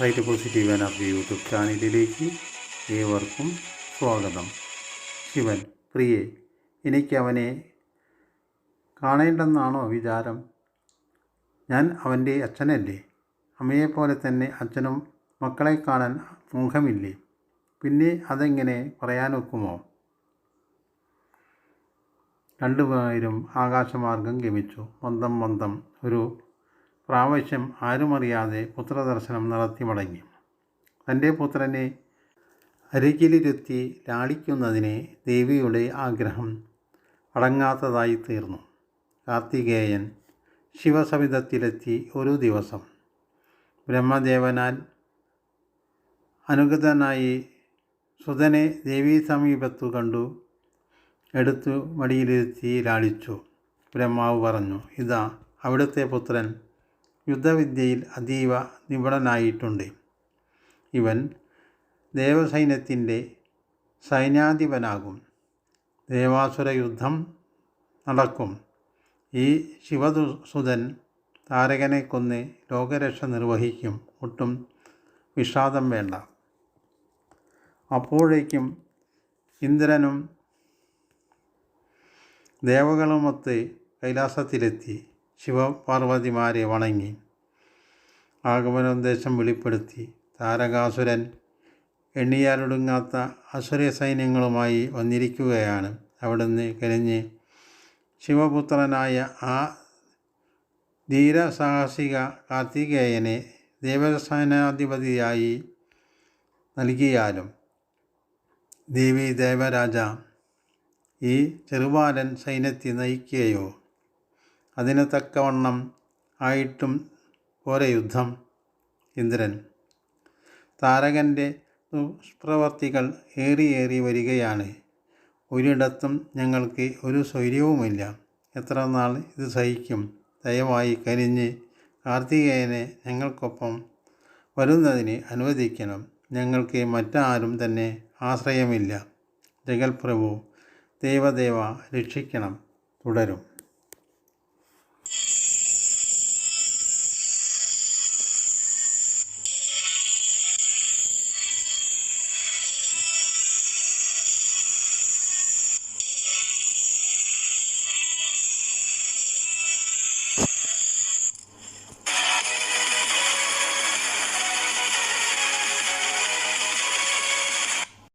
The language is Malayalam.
റൈറ്റ് പോസിറ്റീവ് എനർജി യൂട്യൂബ് ചാനലിലേക്ക് ഏവർക്കും സ്വാഗതം. ശിവൻ പ്രിയെ എനിക്കവനെ കാണേണ്ടെന്നാണോ വിചാരം? ഞാൻ അവന്റെ അച്ഛനല്ലേ? അമ്മയെപ്പോലെ തന്നെ അച്ഛനും മക്കളെ കാണാൻ മുഖമില്ലേ പിന്നെ അതെങ്ങനെ പറയാനൊക്കുമോ? രണ്ടുപേരും ആകാശമാർഗം ഗമിച്ചു. മന്ദം മന്ദം ഒരു പ്രാവശ്യം ആരുമറിയാതെ പുത്രദർശനം നടത്തി മടങ്ങി. തന്റെ പുത്രനെ അരികിലിരുത്തി ലാളിക്കുന്നതിനെ ദേവിയുടെ ആഗ്രഹം അടങ്ങാത്തതായി തീർന്നു. കാർത്തികേയൻ ശിവസവിധത്തിലെത്തി ഒരു ദിവസം ബ്രഹ്മദേവനാൽ അനുഗതനായി സുതനെ ദേവീ സമീപത്തു കണ്ടു എടുത്തു മടിയിലിരുത്തി ലാളിച്ചു. ബ്രഹ്മാവ് പറഞ്ഞു ഇതാ അവിടുത്തെ പുത്രൻ യുദ്ധവിദ്യയിൽ അതീവ നിപുണനായിട്ടുണ്ട്. ഇവൻ ദേവസൈന്യത്തിന്റെ സൈന്യാധിപനാകും. ദേവാസുര യുദ്ധം നടക്കും. ഈ ശിവസുതൻ താരകനെ കൊന്ന് ലോകരക്ഷ നിർവഹിക്കും. ഒട്ടും വിഷാദം വേണ്ട. അപ്പോഴേക്കും ഇന്ദ്രനും ദേവകളുമൊത്ത് കൈലാസത്തിലെത്തി. ശിവപാർവതിമാരെ വണങ്ങി. ആഗമനോദ്ദേശം വെളിപ്പെടുത്തി. താരകാസുരൻ എണ്ണിയാലൊടുങ്ങാത്ത അസുര സൈന്യങ്ങളുമായി വന്നിരിക്കുകയാണ്. അവിടുന്ന് കരഞ്ഞ് ശിവപുത്രനായ ആ ധീരസാഹസിക കാർത്തികേയനെ ദേവസേനാധിപതിയായി നൽകിയാലും ദേവി ദേവരാജ ഈ ചെറുബാലൻ സൈന്യത്തെ നയിക്കുകയോ അതിന് തക്കവണ്ണം ആയിട്ടും പോരെ യുദ്ധം. ഇന്ദ്രൻ താരകന്റെ ദുഷ്പ്രവർത്തികൾ ഏറിയേറി വരികയാണ്. ഒരിടത്തും ഞങ്ങൾക്ക് ഒരു സ്വൈര്യവുമില്ല. എത്ര നാൾ ഇത് സഹിക്കും? ദയവായി കരിഞ്ഞ് കാർത്തികേയനെ ഞങ്ങൾക്കൊപ്പം വരുന്നതിന് അനുവദിക്കണം. ഞങ്ങൾക്ക് മറ്റാരും തന്നെ ആശ്രയമില്ല. ജഗൽപ്രഭു ദേവദേവ രക്ഷിക്കണം. തുടരും.